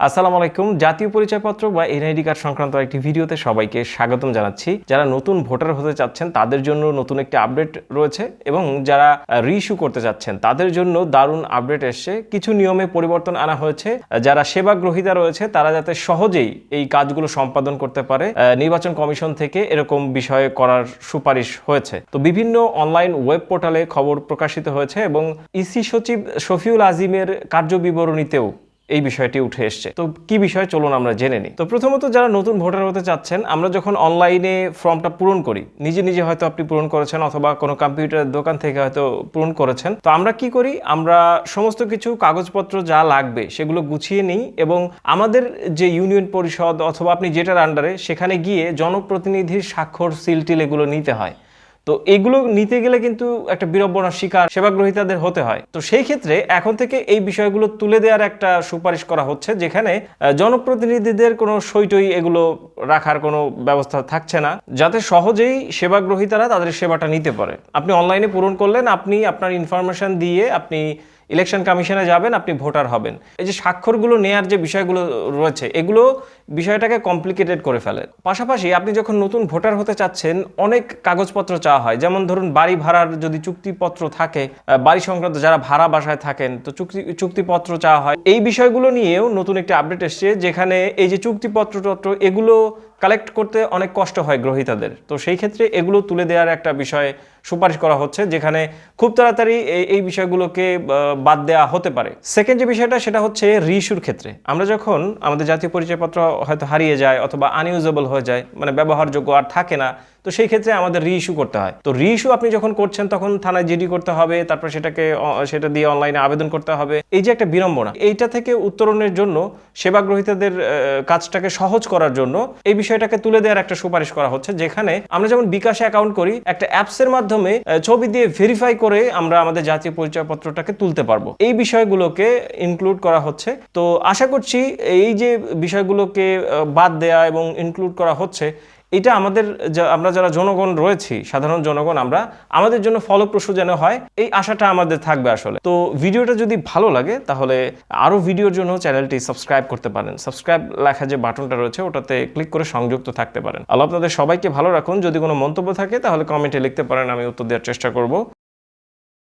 আসসালামু আলাইকুম। জাতীয় পরিচয়পত্র বা এনআইডি কার্ড সংক্রান্ত একটি ভিডিওতে সবাইকে স্বাগতম জানাচ্ছি। যারা নতুন ভোটার হতে চাচ্ছেন, তাদের জন্য নতুন একটি আপডেট রয়েছে এবং যারা রিইস্যু করতে চাচ্ছেন, তাদের জন্য দারুণ আপডেট এসছে। কিছু নিয়মে পরিবর্তন আনা হয়েছে। যারা সেবা গ্রহীতা রয়েছে, তারা যাতে সহজেই এই কাজগুলো সম্পাদন করতে পারে। নির্বাচন কমিশন থেকে এরকম বিষয়ে করার সুপারিশ হয়েছে। তো বিভিন্ন অনলাইন ওয়েব পোর্টালে খবর প্রকাশিত হয়েছে এবং ইসি সচিব শফিউল আজিমের কার্যবিবরণীতেও এই বিষয়টি উঠে এসছে। তো কি বিষয়? চলুন আমরা জেনে নিই। তো প্রথমত যারা নতুন ভোটার হতে চাচ্ছেন, আমরা যখন অনলাইনে ফর্মটা পূরণ করি, নিজে নিজে হয়তো আপনি পূরণ করেছেন অথবা কোনো কম্পিউটারের দোকান থেকে হয়তো পূরণ করেছেন, তো আমরা কি করি? আমরা সমস্ত কিছু, কাগজপত্র যা লাগবে, সেগুলো গুছিয়ে নিই এবং আমাদের যে ইউনিয়ন পরিষদ অথবা আপনি যেটার আন্ডারে সেখানে গিয়ে জনপ্রতিনিধির স্বাক্ষর সিলটিল এগুলো নিতে হয়। তো এগুলো নিতে গেলে কিন্তু একটা বিড়ম্বনার শিকার সেবাগ্রহীতাদের হতে হয়। তো সেই ক্ষেত্রে এখন থেকে এই বিষয়গুলো তুলে দেওয়ার একটা সুপারিশ করা হচ্ছে, যেখানে জনপ্রতিনিধিদের কোনো সইটই এগুলো রাখার কোনো ব্যবস্থা থাকছে না, যাতে সহজেই সেবাগ্রহীতারা তাদের সেবাটা নিতে পারে। আপনি অনলাইনে পূরণ করলেন, আপনি আপনার ইনফরমেশন দিয়ে আপনি ইলেকশন কমিশনে যাবেন, আপনি ভোটার হবেন। এই যে স্বাক্ষরগুলো নেয়ার যে বিষয়গুলো রয়েছে, এগুলো বিষয়টাকে কমপ্লিকেটেড করে ফেলে। পাশাপাশি আপনি যখন নতুন ভোটার হতে চাচ্ছেন, অনেক কাগজপত্র চাওয়া হয়। যেমন ধরুন, বাড়ি ভাড়ার যদি চুক্তিপত্র থাকে বাড়ি সংক্রান্ত যারা ভাড়া বাসায় থাকেন, তো চুক্তি, চুক্তিপত্র চাওয়া হয়। এই বিষয়গুলো নিয়েও নতুন একটি আপডেট এসছে, যেখানে এই যে চুক্তিপত্র টত্র এগুলো কালেক্ট করতে অনেক কষ্ট হয় গ্রহীতাদের। তো সেই ক্ষেত্রে এগুলো তুলে দেওয়ার একটা বিষয় সুপারিশ করা হচ্ছে, যেখানে খুব তাড়াতাড়ি এই- বিষয়গুলোকে বাদ দেওয়া হতে পারে। সেকেন্ড যে বিষয়টা, সেটা হচ্ছে রিইস্যুর ক্ষেত্রে। আমরা যখন আমাদের জাতীয় পরিচয়পত্র হয়তো হারিয়ে যায় অথবা আনইউজেবল হয়ে যায় মানে ব্যবহারযোগ্য আর থাকে না তো সেই ক্ষেত্রে আমাদের রিইস্যু করতে হয়। তো রিইস্যু আপনি যখন করছেন, তখন থানায় জিডি করতে হবে, তারপর সেটাকে সেটা দিয়ে অনলাইনে আবেদন করতে হবে। এই যে একটা বিড়ম্বনা, এইটা থেকে উত্তরণের জন্য সেবাগ্রহীতাদের কাজটাকে সহজ করার জন্য এই বিষয়টাকে তুলে দেওয়ার একটা সুপারিশ করা হচ্ছে, যেখানে আমরা যেমন বিকাশে অ্যাকাউন্ট করি, একটা অ্যাপসের মাধ্যমে ছবি দিয়ে ভেরিফাই করে আমরা আমাদের জাতীয় পরিচয়পত্রটাকে তুলতে পারব। এই বিষয়গুলোকে ইনক্লুড করা হচ্ছে। তো আশা করছি এই যে বিষয়গুলোকে বাদ দেয়া এবং ইনক্লুড করা হচ্ছে এটা আমাদের আমরা যারা জনগণ রয়েছি, সাধারণ জনগণ, আমরা আমাদের জন্য ফলপ্রসূ যেন হয়, এই আশাটা আমাদের থাকবে আসলে। তো ভিডিওটা যদি ভালো লাগে, তাহলে আরও ভিডিওর জন্য চ্যানেলটি সাবস্ক্রাইব করতে পারেন। সাবস্ক্রাইব লেখা যে বাটনটা রয়েছে, ওটাতে ক্লিক করে সংযুক্ত থাকতে পারেন। আল্লাহ আপনাদের সবাইকে ভালো রাখুন। যদি কোনো মন্তব্য থাকে, তাহলে কমেন্টে লিখতে পারেন, আমি উত্তর দেওয়ার চেষ্টা করব।